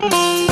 you.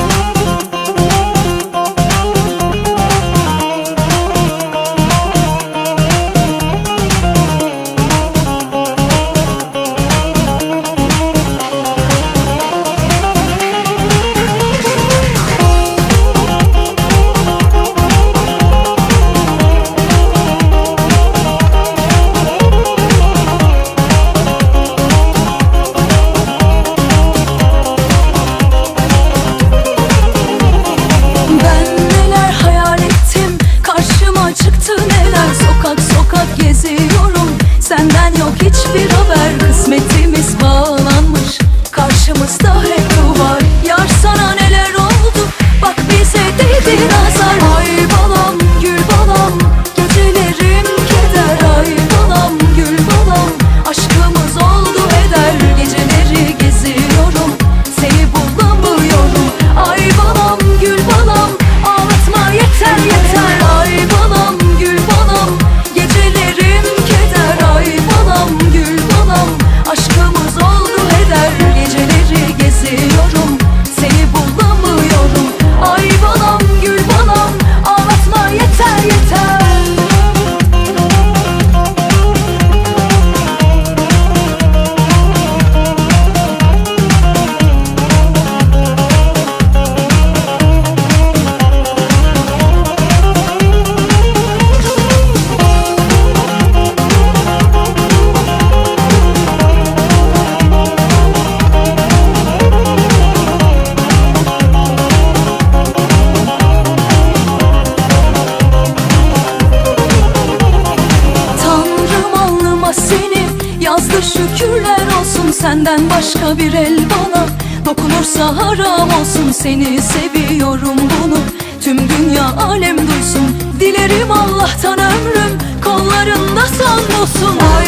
Azdır şükürler olsun senden başka bir el bana. Dokunursa haram olsun seni seviyorum bunu. Tüm dünya alem duysun Dilerim Allah'tan ömrüm Kollarında son olsun. Ay